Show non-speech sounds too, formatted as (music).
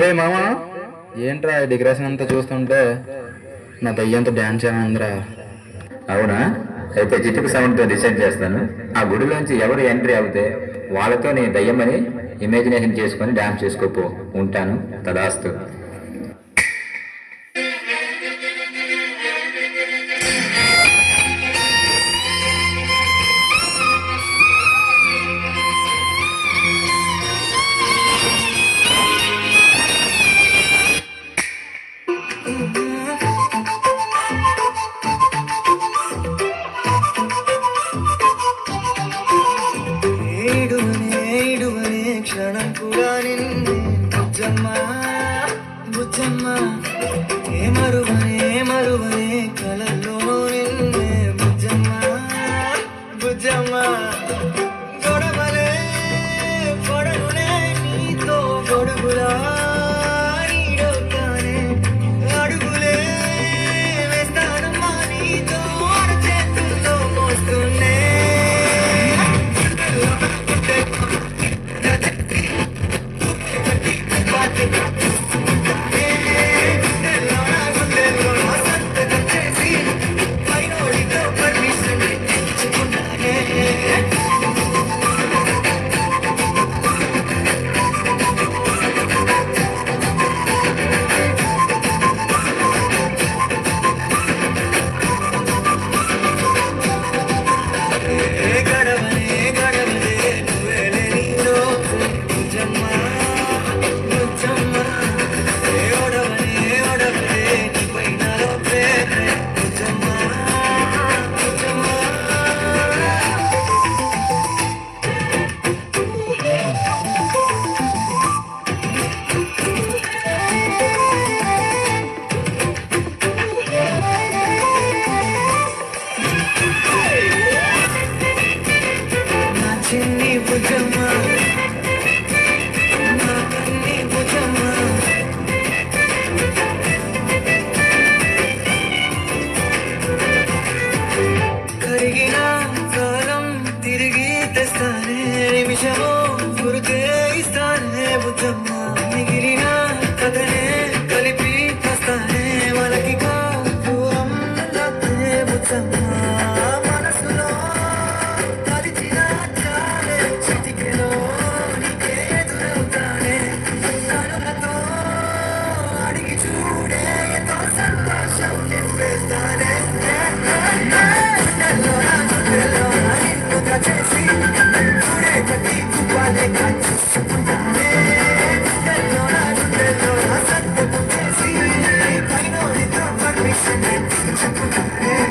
రే మామా ఏంట్రా ఈ డెకరేషన్ అంతా చూస్తుంటే నా దయ్యంతో డ్యాన్స్ ఏమైందిరా అవునా? అయితే జిట్టుకు సౌండ్తో డిసైడ్ చేస్తాను. ఆ గుడిలోంచి ఎవరు ఎంట్రీ అవుతే వాళ్ళతో నీ దయ్యమని ఇమాజినేషన్ చేసుకొని డ్యాన్స్ చేసుకోపో. ఉంటాను. తదాస్తు. ಕ್ಷಣಂ ಕೂಡ ನಿನ್ನೆ ಬುಜ್ಜಮ್ಮ ಬುಜ್ಜಮ್ಮ ಏ ಮರುಮನೆ నిమిషమో గురితే ఇస్తానే బుద్ధమ్మ Thank (laughs) you.